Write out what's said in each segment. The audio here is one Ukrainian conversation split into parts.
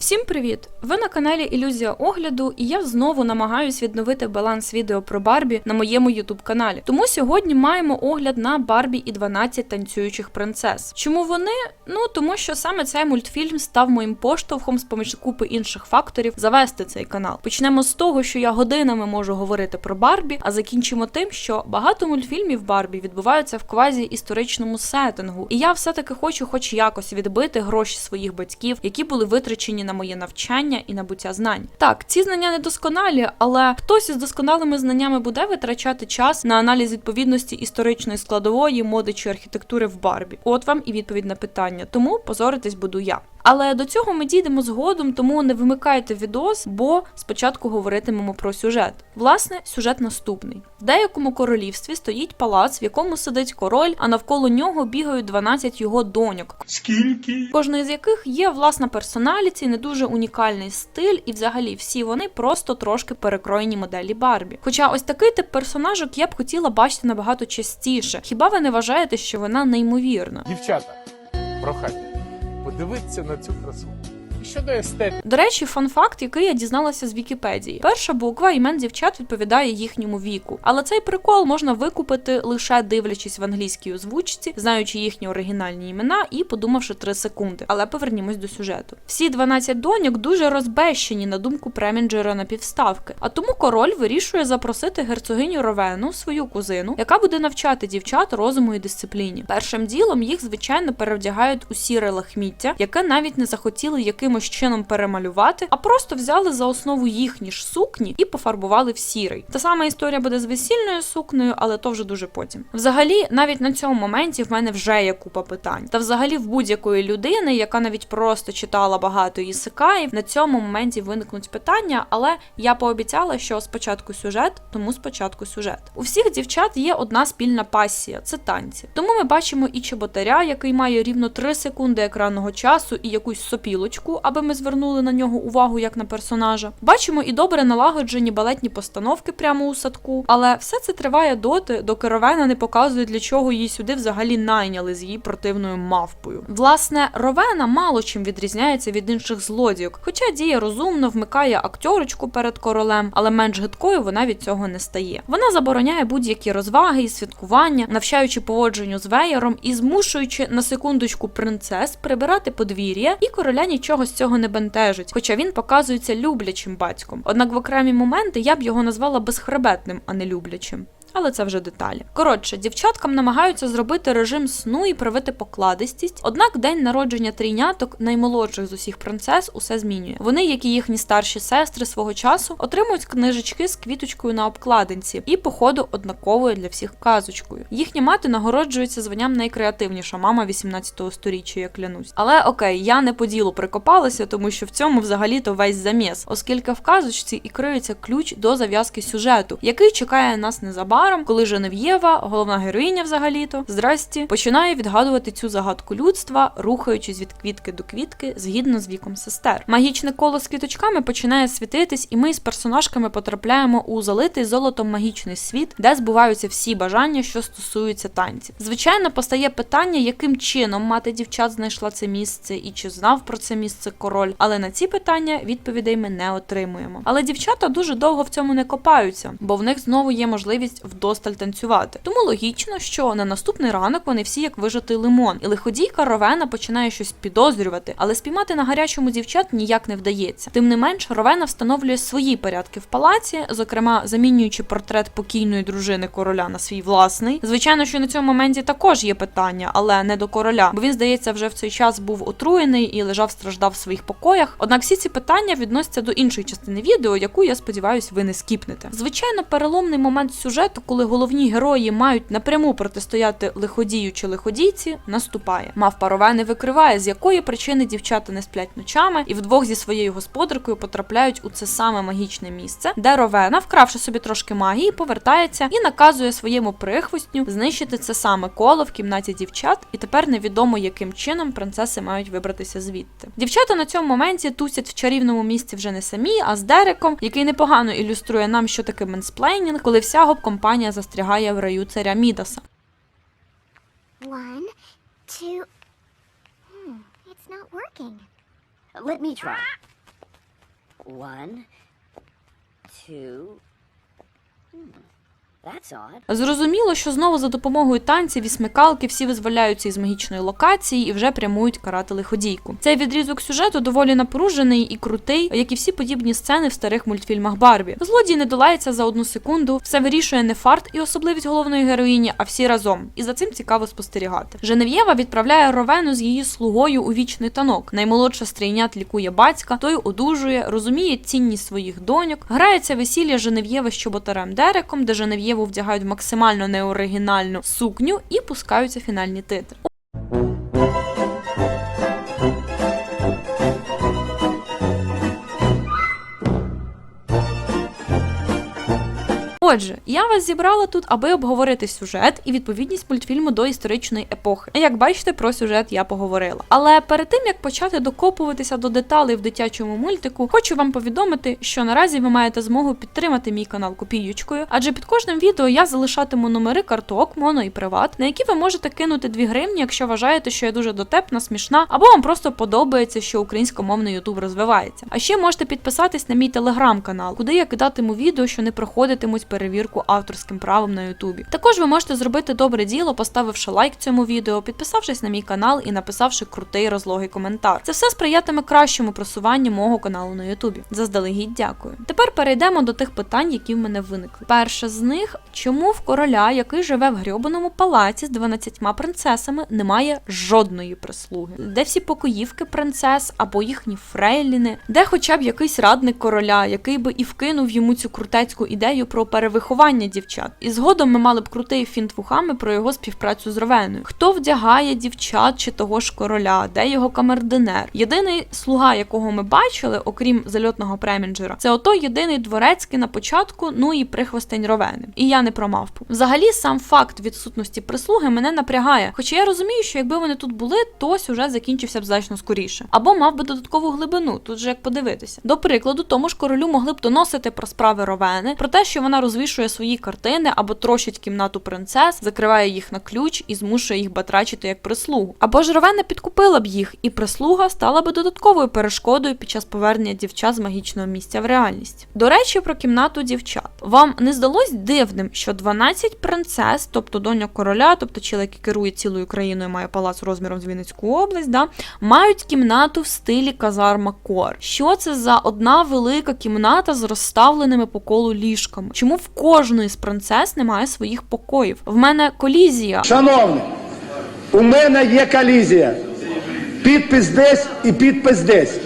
Всім привіт! Ви на каналі Ілюзія огляду, і я знову намагаюсь відновити баланс відео про Барбі на моєму ютуб каналі. Тому сьогодні маємо огляд на Барбі і 12 танцюючих принцес. Чому вони? Ну тому що саме цей мультфільм став моїм поштовхом з поміж купи інших факторів завести цей канал. Почнемо з того, що я годинами можу говорити про Барбі, а закінчимо тим, що багато мультфільмів Барбі відбуваються в квазі історичному сеттингу, і я все-таки хочу, хоч якось відбити гроші своїх батьків, які були витрачені на моє навчання і набуття знань. Так, ці знання недосконалі, але хтось із досконалими знаннями буде витрачати час на аналіз відповідності історичної складової, моди чи архітектури в Барбі. От вам і відповідь на питання. Тому позоритись буду я. Але до цього ми дійдемо згодом, тому не вимикайте відос, бо спочатку говоритимемо про сюжет. Власне, сюжет наступний: в деякому королівстві стоїть палац, в якому сидить король, а навколо нього бігають 12 його доньок, Скільки? кожної з яких є власна персоналіті, не дуже унікальний стиль, і взагалі всі вони просто трошки перекроєні моделі Барбі. Хоча ось такий тип персонажок я б хотіла бачити набагато частіше. Хіба ви не вважаєте, що вона неймовірна? Дівчата, прохання, подивіться на цю красу. Щодо естетики, До речі, фан-факт, який я дізналася з Вікіпедії. Перша буква імен дівчат відповідає їхньому віку. Але цей прикол можна викупити лише дивлячись в англійській озвучці, знаючи їхні оригінальні імена і подумавши 3 секунди. Але повернімось до сюжету. Всі 12 доньок дуже розбещені на думку премінджера на півставки. А тому король вирішує запросити герцогиню Ровену, свою кузину, яка буде навчати дівчат розуму і дисципліні. Першим ділом їх звичайно перевдягають у сіре лахміття, яке навіть не захотіли якимось чином перемалювати, а просто взяли за основу їхні ж сукні і пофарбували в сірий. Та сама історія буде з весільною сукнею, але то вже дуже потім. Взагалі, навіть на цьому моменті в мене вже є купа питань. Та взагалі в будь-якої людини, яка навіть просто читала багато ісикаїв, на цьому моменті виникнуть питання, але я пообіцяла, що спочатку сюжет, тому спочатку сюжет. У всіх дівчат є одна спільна пасія це танці. Тому ми бачимо і чеботаря, який має рівно 3 секунди екранного часу і якусь сопілочку, аби ми звернули на нього увагу як на персонажа. Бачимо і добре налагоджені балетні постановки прямо у садку, але все це триває доти, доки Ровена не показує, для чого її сюди взагалі найняли з її противною мавпою. Власне, Ровена мало чим відрізняється від інших злодійок, хоча діє розумно, вмикає акторочку перед королем, але менш гидкою вона від цього не стає. Вона забороняє будь-які розваги і святкування, навчаючи поводженню з веєром і змушуючи на секундочку принцес прибирати подвір'я, і короля нічого з цього не бентежить, хоча він показується люблячим батьком. Однак в окремі моменти я б його назвала безхребетним, а не люблячим. Але це вже деталі. Коротше, дівчаткам намагаються зробити режим сну і привити покладистість. Однак день народження трійняток, наймолодших з усіх принцес, усе змінює. Вони, як і їхні старші сестри свого часу, отримують книжечки з квіточкою на обкладинці і, походу, однаковою для всіх казочкою. Їхня мати нагороджується званням найкреативніша мама 18-го сторіччя, я клянусь. Але окей, я не по ділу прикопалася, тому що в цьому взагалі-то весь заміс, оскільки в казочці і криється ключ до зав'язки сюжету, який чекає нас незабаром, коли Женев'єва, головна героїня взагалі-то, здрасті, починає відгадувати цю загадку людства, рухаючись від квітки до квітки згідно з віком сестер. Магічне коло з квіточками починає світитись, і ми з персонажками потрапляємо у залитий золотом магічний світ, де збуваються всі бажання, що стосуються танців. Звичайно, постає питання, яким чином мати дівчат знайшла це місце і чи знав про це місце король. Але на ці питання відповідей ми не отримуємо. Але дівчата дуже довго в цьому не копаються, бо в них знову є можливість вдосталь танцювати. Тому логічно, що на наступний ранок вони всі як вижатий лимон, і лиходійка Ровена починає щось підозрювати, але спіймати на гарячому дівчат ніяк не вдається. Тим не менш, Ровена встановлює свої порядки в палаці, зокрема замінюючи портрет покійної дружини короля на свій власний. Звичайно, що на цьому моменті також є питання, але не до короля, бо він, здається, вже в цей час був отруєний і лежав страждав в своїх покоях. Однак всі ці питання відносяться до іншої частини відео, яку я сподіваюся, ви не скіпнете. Звичайно, переломний момент сюжету, коли головні герої мають напряму протистояти лиходію чи лиходійці, наступає. Мавпа Ровени викриває, з якої причини дівчата не сплять ночами, і вдвох зі своєю господаркою потрапляють у це саме магічне місце, де Ровена, вкравши собі трошки магії, повертається і наказує своєму прихвостню знищити це саме коло в кімнаті дівчат, і тепер невідомо, яким чином принцеси мають вибратися звідти. Дівчата на цьому моменті тусять в чарівному місці вже не самі, а з Дереком, який непогано ілюструє нам, що таке менсплейнінг, коли вся гоп-компанія застрягає в раю царя Мідаса. Hmm, try. One, two. Hmm. Зрозуміло, що знову за допомогою танців і смикалки всі визволяються із магічної локації і вже прямують карати лиходійку. Цей відрізок сюжету доволі напружений і крутий, як і всі подібні сцени в старих мультфільмах Барбі. Злодій не долається за одну секунду, все вирішує не фарт і особливість головної героїні, а всі разом. І за цим цікаво спостерігати. Женев'єва відправляє Ровену з її слугою у вічний танок. Наймолодша стрійнят лікує батька, той одужує, розуміє цінність своїх доньок. Грається весілля Женев'єви з чоботарем Дереком, де Женев'єву вдягають в максимально неоригінальну сукню і пускаються фінальні титри. Отже, я вас зібрала тут, аби обговорити сюжет і відповідність мультфільму до історичної епохи. Як бачите, про сюжет я поговорила. Але перед тим як почати докопуватися до деталей в дитячому мультику, хочу вам повідомити, що наразі ви маєте змогу підтримати мій канал копіючкою, адже під кожним відео я залишатиму номери карток, моно і приват, на які ви можете кинути 2 гривні, якщо вважаєте, що я дуже дотепна, смішна, або вам просто подобається, що українськомовний ютуб розвивається. А ще можете підписатись на мій телеграм-канал, куди я кидатиму відео, що не проходитимуть перевірку авторським правом на Ютубі. Також ви можете зробити добре діло, поставивши лайк цьому відео, підписавшись на мій канал і написавши крутий розлогий коментар. Це все сприятиме кращому просуванню мого каналу на Ютубі. Заздалегідь дякую. Тепер перейдемо до тих питань, які в мене виникли. Перше з них чому в короля, який живе в грьобаному палаці з 12 принцесами, немає жодної прислуги, де всі покоївки принцес або їхні фрейліни, де хоча б якийсь радник короля, який би і вкинув йому цю крутецьку ідею про перевиховання дівчат. І згодом ми мали б крутий фінт вухами про його співпрацю з Ровеною. Хто вдягає дівчат чи того ж короля, де його камердинер? Єдиний слуга, якого ми бачили, окрім зальотного премінджера, це ото єдиний дворецький на початку, ну і прихвостень Ровени. І я не про мавпу. Взагалі, сам факт відсутності прислуги мене напрягає. Хоча я розумію, що якби вони тут були, то сюжет закінчився б значно скоріше. Або мав би додаткову глибину, тут же як подивитися. До прикладу, тому ж королю могли б доносити про справи Ровени, про те, що вона розвішує свої картини або трощить кімнату принцес, закриває їх на ключ і змушує їх батрачити як прислугу. Або ж Ровена підкупила б їх, і прислуга стала би додатковою перешкодою під час повернення дівчат з магічного місця в реальність. До речі, про кімнату дівчат. Вам не здалось дивним, що 12 принцес, тобто доня короля, тобто чоловік, який керує цілою країною, має палац розміром з Вінницьку область, да, мають кімнату в стилі казарма Кор. Що це за одна велика кімната з розставленими по колу ліжками? Чому в кожної з принцес немає своїх покоїв? В мене колізія. Шановні, у мене є колізія. Підпис десь і підпис десь.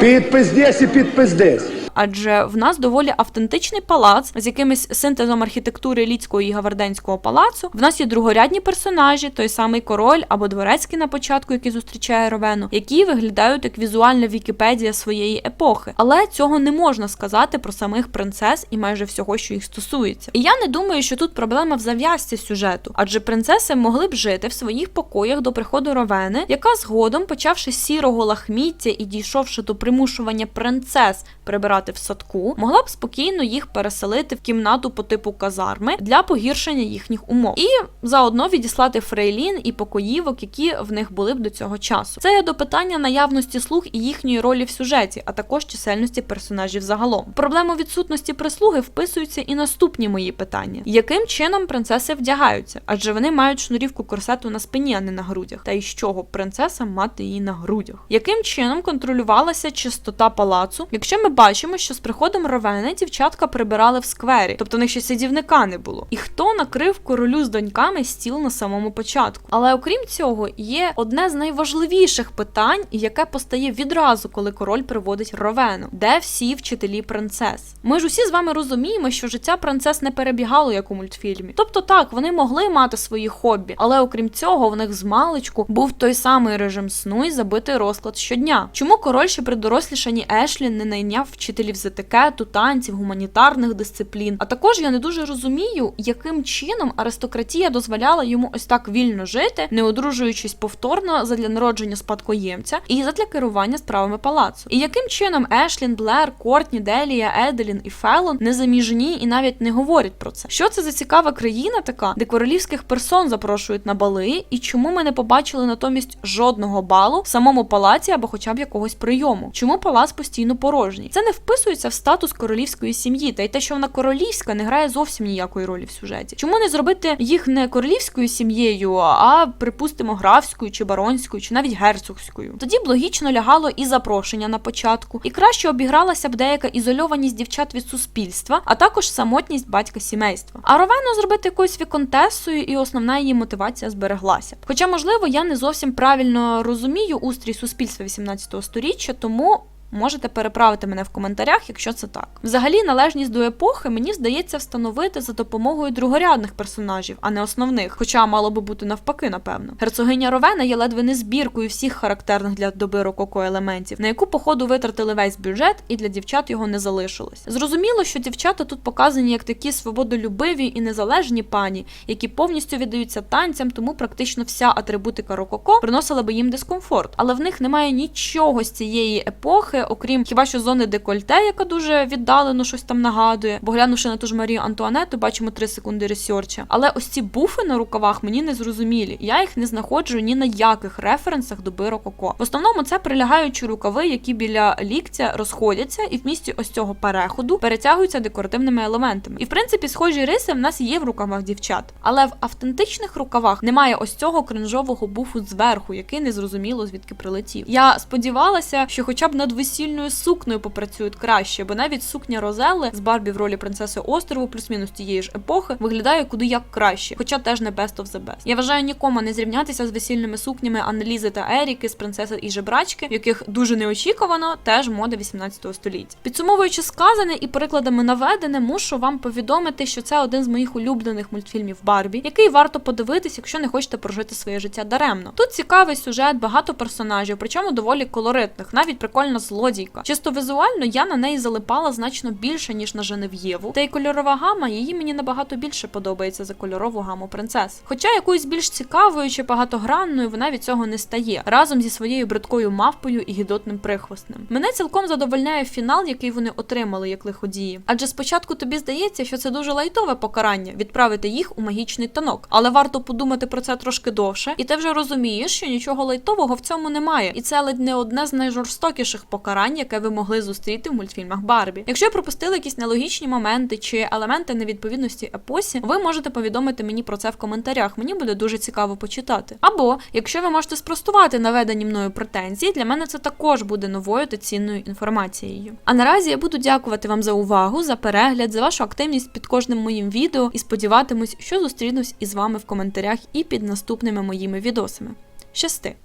Підпис десь і підпис десь. Адже в нас доволі автентичний палац з якимось синтезом архітектури Ліцького і Гаварденського палацу. В нас є другорядні персонажі, той самий король або дворецький на початку, який зустрічає Ровену, які виглядають як візуальна Вікіпедія своєї епохи. Але цього не можна сказати про самих принцес і майже всього, що їх стосується. І я не думаю, що тут проблема в зав'язці сюжету, адже принцеси могли б жити в своїх покоях до приходу Ровени, яка згодом, почавши сірого лахміття і дійшовши до примушування принцес прибирати в садку, могла б спокійно їх переселити в кімнату по типу казарми для погіршення їхніх умов, і заодно відіслати фрейлін і покоївок, які в них були б до цього часу. Це до питання наявності слуг і їхньої ролі в сюжеті, а також чисельності персонажів загалом. Проблему відсутності прислуги вписуються і наступні мої питання: яким чином принцеси вдягаються? Адже вони мають шнурівку корсету на спині, а не на грудях. Та й з чого б принцесам мати її на грудях? Яким чином контролювалася чистота палацу? Якщо ми бачимо, що з приходом Ровени дівчатка прибирали в сквері, тобто в них ще сидівника не було. І хто накрив королю з доньками стіл на самому початку? Але окрім цього, є одне з найважливіших питань, яке постає відразу, коли король приводить Ровену, де всі вчителі принцес. Ми ж усі з вами розуміємо, що життя принцес не перебігало як у мультфільмі. Тобто, так, вони могли мати свої хобі, але окрім цього, в них з маличку був той самий режим сну і забитий розклад щодня. Чому король ще при дорослішанні Ешлі не найняв вчителів? Вчителів з етикету, танців, гуманітарних дисциплін. А також я не дуже розумію, яким чином аристократія дозволяла йому ось так вільно жити, не одружуючись повторно задля народження спадкоємця і задля керування справами палацу. І яким чином Ешлін, Блер, Кортні, Делія, Еделін і Фелон не заміжні і навіть не говорять про це. Що це за цікава країна така, де королівських персон запрошують на бали, і чому ми не побачили натомість жодного балу в самому палаці або хоча б якогось прийому? Чому палац постійно порожній? Це не вписується в статус королівської сім'ї, та й те, що вона королівська, не грає зовсім ніякої ролі в сюжеті. Чому не зробити їх не королівською сім'єю, а припустимо графською чи баронською, чи навіть герцогською? Тоді б логічно лягало і запрошення на початку, і краще обігралася б деяка ізольованість дівчат від суспільства, а також самотність батька сімейства. А Ровену зробити якоюсь віконтесою, і основна її мотивація збереглася. Хоча, можливо, я не зовсім правильно розумію устрій суспільства 18 століття, тому. Можете переправити мене в коментарях, якщо це так. Взагалі, належність до епохи мені здається встановити за допомогою другорядних персонажів, а не основних. Хоча мало би бути навпаки, напевно. Герцогиня Ровена є ледве не збіркою всіх характерних для доби рококо елементів, на яку походу витратили весь бюджет, і для дівчат його не залишилось. Зрозуміло, що дівчата тут показані як такі свободолюбиві і незалежні пані, які повністю віддаються танцям, тому практично вся атрибутика рококо приносила би їм дискомфорт. Але в них немає нічого з цієї епохи, окрім хіба що зони декольте, яка дуже віддалено щось там нагадує. Бо глянувши на ту ж Марію Антуанету, бачимо 3 секунди ресерча. Але ось ці буфи на рукавах мені не зрозумілі. Я їх не знаходжу ні на яких референсах доби рококо. В основному це прилягаючі рукави, які біля ліктя розходяться, і в місті ось цього переходу перетягуються декоративними елементами. І в принципі, схожі риси в нас є в рукавах дівчат. Але в автентичних рукавах немає ось цього кринжового буфу зверху, який не зрозуміло звідки прилетів. Я сподівалася, що хоча б над весільною сукнею попрацюють краще, бо навіть сукня Розелли з Барбі в ролі принцеси острову, плюс-мінус тієї ж епохи, виглядає куди як краще, хоча теж не best of the best. Я вважаю нікому не зрівнятися з весільними сукнями Аннелізи та Еріки з принцеси і жебрачки, в яких дуже неочікувано теж мода 18 століття. Підсумовуючи сказане і прикладами наведене, мушу вам повідомити, що це один з моїх улюблених мультфільмів Барбі, який варто подивитись, якщо не хочете прожити своє життя даремно. Тут цікавий сюжет, багато персонажів, причому доволі колоритних, навіть прикольна злодійка. Чисто візуально я на неї залипала значно більше, ніж на Женев'єву, та й кольорова гама її мені набагато більше подобається за кольорову гаму принцес. Хоча якоюсь більш цікавою чи багатогранною вона від цього не стає, разом зі своєю бридкою мавпою і гідотним прихвостнем. Мене цілком задовольняє фінал, який вони отримали як лиходії. Адже спочатку тобі здається, що це дуже лайтове покарання відправити їх у магічний танок, але варто подумати про це трошки довше, і ти вже розумієш, що нічого лайтового в цьому немає, і це ледь не одне з найжорстокіших покарань, яке ви могли зустріти в мультфільмах Барбі. Якщо я пропустила якісь нелогічні моменти чи елементи невідповідності епосі, ви можете повідомити мені про це в коментарях. Мені буде дуже цікаво почитати. Або якщо ви можете спростувати наведені мною претензії, для мене це також буде новою та цінною інформацією. А наразі я буду дякувати вам за увагу, за перегляд, за вашу активність під кожним моїм відео і сподіватимусь, що зустрінусь із вами в коментарях і під наступними моїми відосами. Щасти!